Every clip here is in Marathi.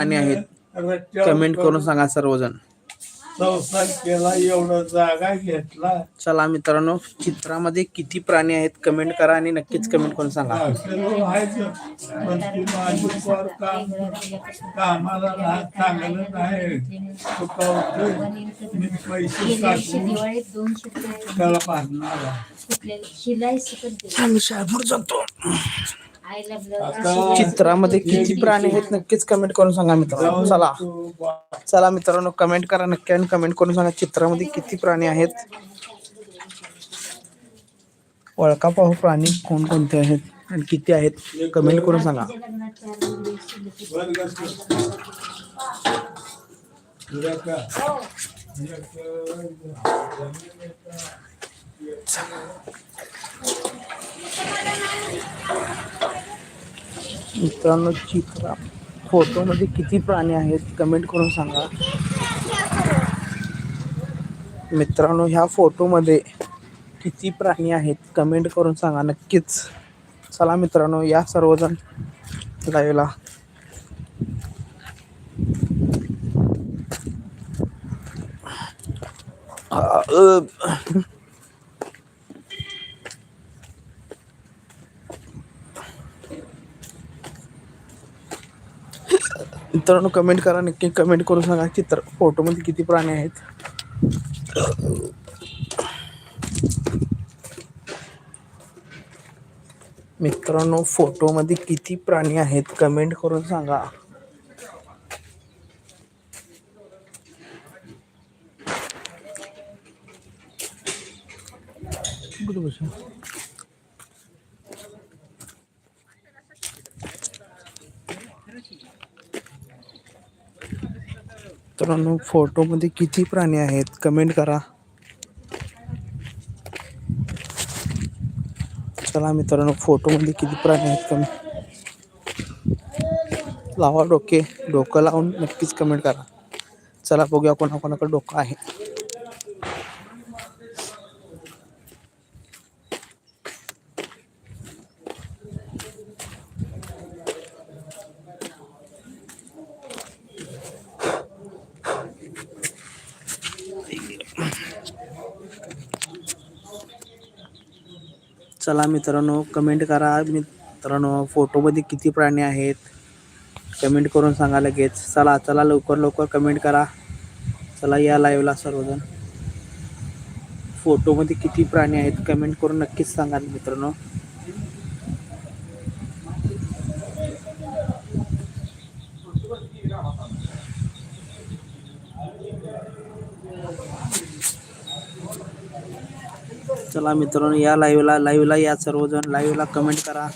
आणि आहेत. कमेंट करून सांगा सर्वजण. संसार केला एवढं जागा घेतला. चला मित्रांनो चित्रामध्ये किती प्राणी आहेत कमेंट करा आणि नक्कीच कमेंट करून सांगा. कामाला चांगलं नाही पैसे त्याला पाहणार शिलाई जातो चित्रामध्ये किती प्राणी आहेत नक्कीच कमेंट करून सांगा मित्रांनो. चला. चला मित्रांनो कमेंट करा नक्की आणि कमेंट करून सांगा चित्रामध्ये किती प्राणी आहेत. ओळखा पाहू प्राणी कोणकोणते आहेत आणि किती आहेत कमेंट करून सांगा. शिल्लक मित्रांनो चित्र. फोटोमध्ये किती प्राणी आहेत कमेंट करून सांगा. मित्रांनो ह्या फोटोमध्ये किती प्राणी आहेत कमेंट करून सांगा नक्कीच. चला मित्रांनो या सर्वजण लाईव्हला आ, अ, मित्रांनो कमेंट करा नक्की. कमेंट करून सांगा चित्र फोटोमध्ये किती प्राणी आहेत? मित्रांनो फोटोमध्ये किती प्राणी आहेत? कमेंट करून सांगा. कुठे मित्रांनो फोटोमध्ये किती प्राणी आहेत? कमेंट करा. चला मित्रांनो फोटोमध्ये किती प्राणी आहेत कमी लावा डोके. डोकं लावून नक्कीच कमेंट करा. चला बघूया कोणाकोणाकडे डोकं आहे. चला मित्रांनो कमेंट करा. मित्रांनो फोटोमध्ये किती प्राणी आहेत? कमेंट करून सांगा लगेच. चला चला लवकर लवकर कमेंट करा. चला या लाईव्हला सर्वजण. फोटोमध्ये किती प्राणी आहेत? कमेंट करून नक्कीच सांगा मित्रांनो. चला मित्रांनो या लाईव्हला लाईव्हला या सर्वजण. लाईव्हला कमेंट करा.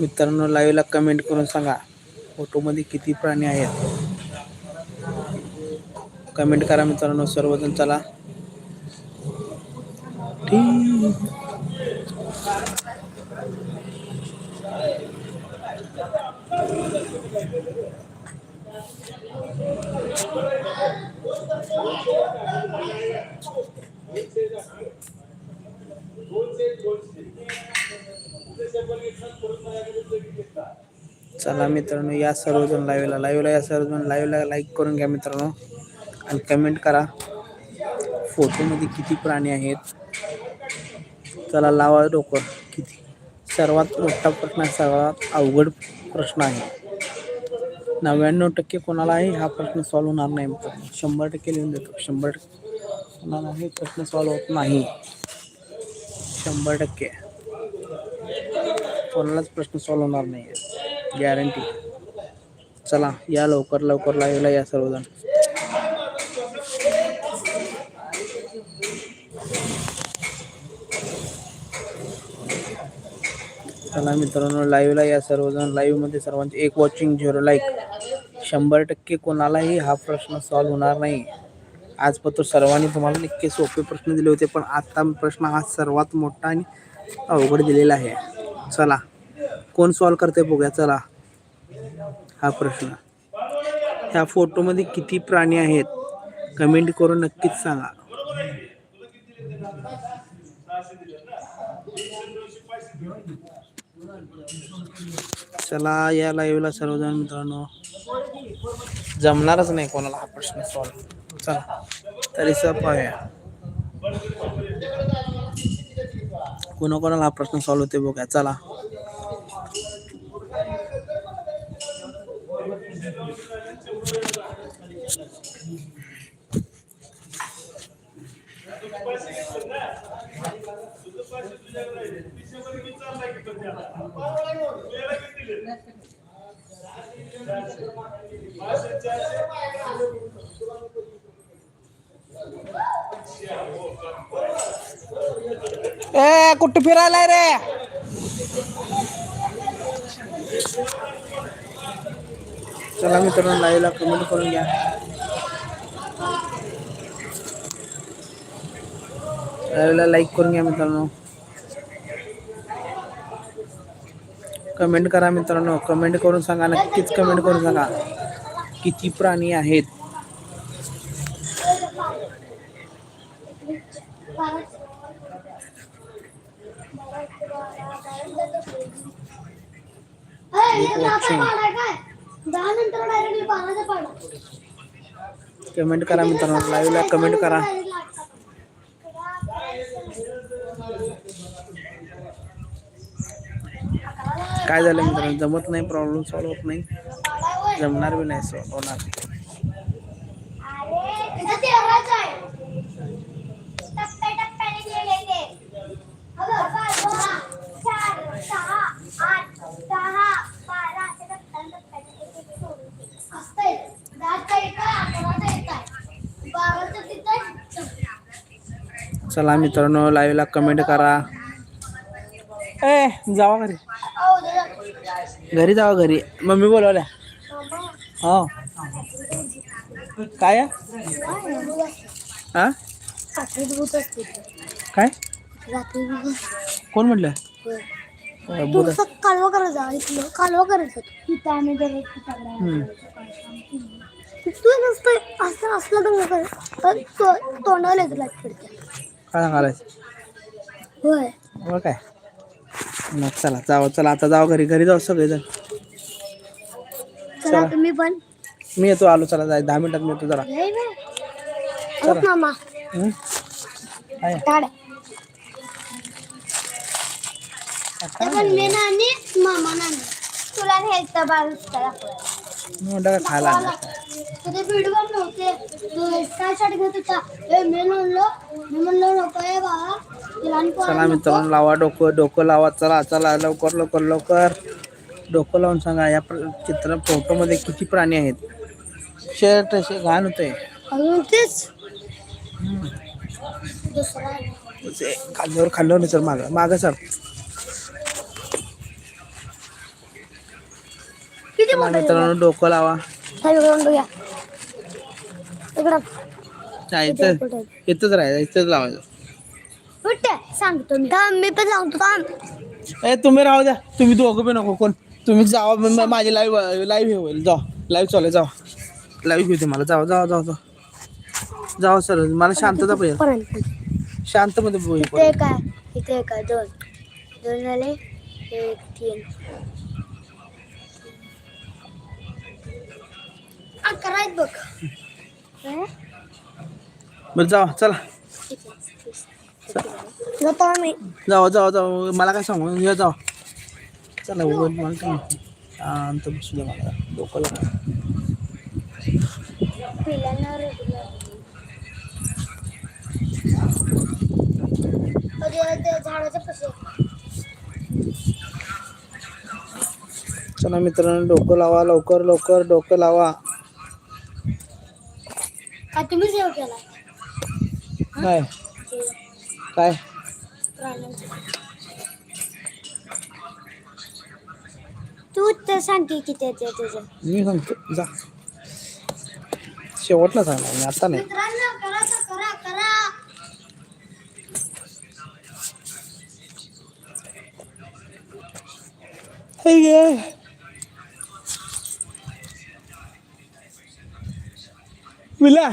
मित्रांनो लाईव्हला कमेंट करून सांगा. फोटोमध्ये किती प्राणी आहेत? कमेंट करा मित्रांनो सर्वजण चला. ठीक. चला मित्रांनो या सर्वजण लाईव्हला लाईव्हला या सर्वजण लाईव्हला लाईक करून घ्या मित्रांनो. आणि कमेंट करा. फोटोमध्ये किती प्राणी आहेत? चला लावा डोकं. किती? सर्वात मोठा प्रश्न सर्वात अवघड प्रश्न आहे. नव्याण्णव टक्के कोणाला आहे? हा प्रश्न सॉल्व्ह होणार नाही मित्रांनो. शंभर टक्के लिहून देतो. शंभर टक्के कोणाला हे प्रश्न सॉल्व्ह होत नाही. शंभर टक्के. कोणालाच प्रश्न सॉल्व्ह होणार नाही गॅरंटी. चला या लवकर लवकर लाईव्हला या सर्वजण. चला मित्रांनो लाईव्हला या सर्वजण. लाईव्हमध्ये सर्वांचे एक वॉचिंग झिरो लाईक शंभर टक्के कोणालाही हा प्रश्न सॉल्व्ह होणार नाही. आज पत्र सर्वांनी तुम्हाला नक्की सोपे प्रश्न दिले होते पण आता प्रश्न हा सर्वात मोठा आणि अवघड दिलेला आहे. चला कोण सॉल्व्ह करते बघूया चला. हा प्रश्न. ह्या फोटोमध्ये किती प्राणी आहेत? कमेंट करून नक्कीच सांगा. चला या लाईव्हला सर्वजण मित्रांनो. जमणारच नाही कोणाला हा प्रश्न सॉल्व चला तरी सह पाहूया. कोणाकोणाला हा प्रश्न सॉल्व होते बघा चला. ए कुठं फिरायला रे? चला मित्रांनो लाईव्हला कमेंट करून घ्या. लाईव्हला लाईक करून घ्या मित्रांनो. कमेंट करा मित्रांनो. कमेंट करून सांगा नक्कीच कमेंट करून सांगा. किती प्राणी आहेत? कमेंट करा मित्रांनो. लाईव्हला कमेंट करा. काय झालं मित्रांनो? जमत नाही प्रॉब्लेम सॉल्व होत नाही. जमणार बी नाही सॉल्व्ह होणार. चला मित्रांनो लाईव्हला कमेंट करा. ए जावा घरी. घरी जावा घरी. मम्मी बोलवल्या. हो. काय? हा काय? कोण म्हटलं? कालवा करायचा इथलं. कालवा करायचं तिथं आम्ही. तू नसतं असं असलं तर पडते काय होय. हो काय? मग चला जावं चला आता जावं घरी घरी जाऊ सगळेजण चला. तुम्ही पण मी येतो आलो चला जाय दहा मिनिटात मी येतो जरा लय वेळ. चला. मामा हम्म? काय टाळ पण मी नानी मामा नानी तुला न्यायचं खायला चला मित्रांनो लावा डोकं डोकं लावा चला चला लवकर लवकर लवकर. डोकं लावून सांगा या प्र- चित्र फोटोमध्ये किती प्राणी आहेत? शर्ट असे घाण होते. खाल्ल्यावर खाल्ल्यावर नाही सर माग. माग सर. चला मित्रांनो डोकं लावा. इथंच राहायचं इथंच लावायचं. सांगतो मी. थांब मी पण सांगतो थांब. ए तुम्ही राहू द्या. तुम्ही दोघं बी नको कोण. तुम्ही जावा माझी लाईव्ह लाईव्ह हे होईल. जा लाईव्ह चालू जावा. लाईव्ह घेऊ दे मला. जावा जावा जावा जावा. जावा सर. मला शांतता पाहिजे. शांतमध्ये बोल. इथे आहे. इथे आहे. दोन. दोन झाले. एक तीन. अकरा आहेत बघ? बरं जावा चला. जातो आम्ही. जावा जावा जावा. मला काय सांगू? हे जावा. चला उघड मला काय माहिती. शांत बसू दे मला. डोकं लावा. पिल्लांना regular. अरे, ते झाडाच्या पाशी. चला मित्रांनो डोकं लावा. लवकर लवकर डोकं लावा. का तुम्ही सेव केला. काय? काय? तू तर सांगते किती येते तुझं. मी सांगतो. जा. शेवटला सांगणार मी आता नाही. मित्रांनो करा तर करा करा. हे. विला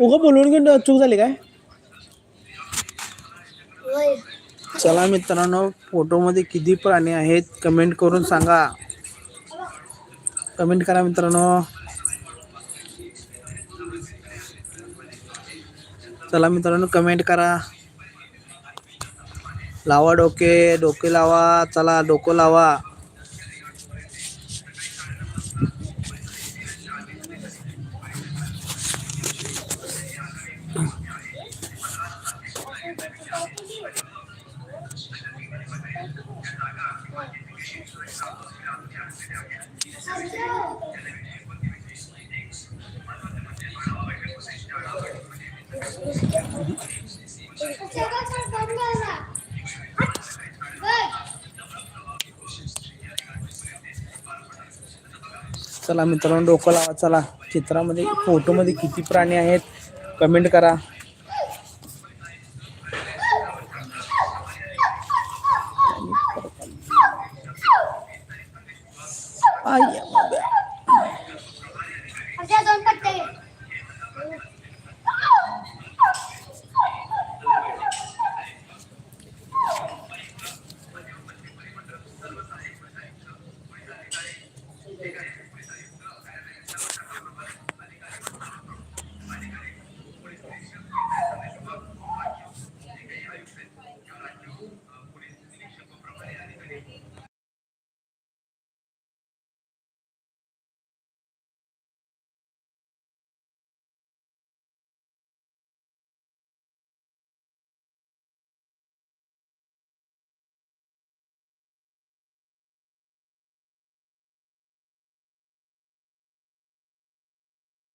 उगा बोलवून घेऊन चूक झाली काय? चला मित्रांनो फोटोमध्ये किती प्राणी आहेत कमेंट करून सांगा. कमेंट करा मित्रांनो. चला मित्रांनो कमेंट करा. लावा डोके डोके लावा चला डोकं लावा. चला मित्रांनो डोकं लावा चला. चित्रामध्ये फोटोमध्ये किती प्राणी आहेत? कमेंट करा.